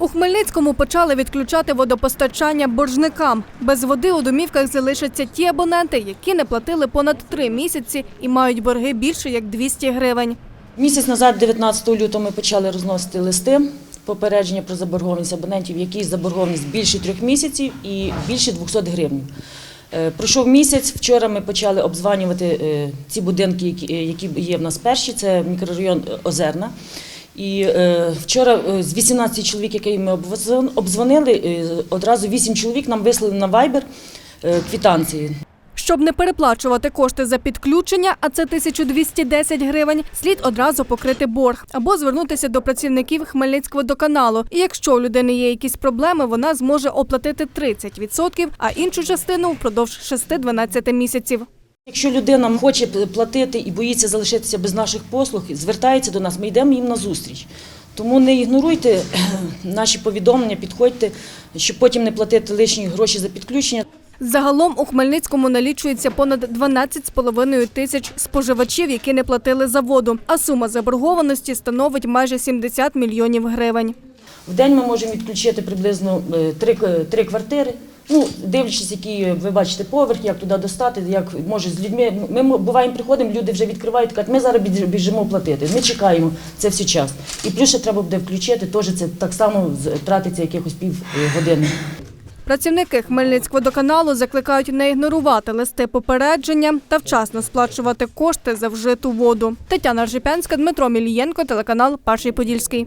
У Хмельницькому почали відключати водопостачання боржникам. Без води у домівках залишаться ті абоненти, які не платили понад три місяці і мають борги більше як 200 гривень. Місяць назад, 19 лютого, ми почали розносити листи попередження про заборгованість абонентів, які заборгованість більше трьох місяців і більше 200 гривень. Е, Пройшов місяць. Вчора ми почали обзванювати е, ці будинки, е, які є в нас перші. Це мікрорайон Озерна. І е, вчора е, з 18 чоловік, які ми обзвон- обдзвонили, е, одразу 8 чоловік нам вислали на Viber е, квитанції. Щоб не переплачувати кошти за підключення, а це 1210 гривень, слід одразу покрити борг або звернутися до працівників Хмельницького водоканалу. І якщо у людини є якісь проблеми, вона зможе оплатити 30%, а іншу частину впродовж 6-12 місяців. Якщо людина хоче платити і боїться залишитися без наших послуг, звертається до нас, ми йдемо їм на зустріч. Тому не ігноруйте наші повідомлення, підходьте, щоб потім не платити лишні гроші за підключення. Загалом у Хмельницькому налічується понад 12,5 тисяч споживачів, які не платили за воду, а сума заборгованості становить майже 70 мільйонів гривень. В день ми можемо відключити приблизно е, три, квартири. Ну, дивлячись, які ви бачите поверх, як туди достати, як може з людьми. Ми буваємо, приходимо, люди вже відкривають, кажуть, ми зараз біжимо платити. Ми чекаємо це все час. І плюс ще треба буде включити, теж це так само тратиться якихось пів е, години. Працівники Хмельницькводоканалу закликають не ігнорувати листи попередження та вчасно сплачувати кошти за вжиту воду. Тетяна Ржипянська, Дмитро Мілієнко, телеканал Перший Подільський.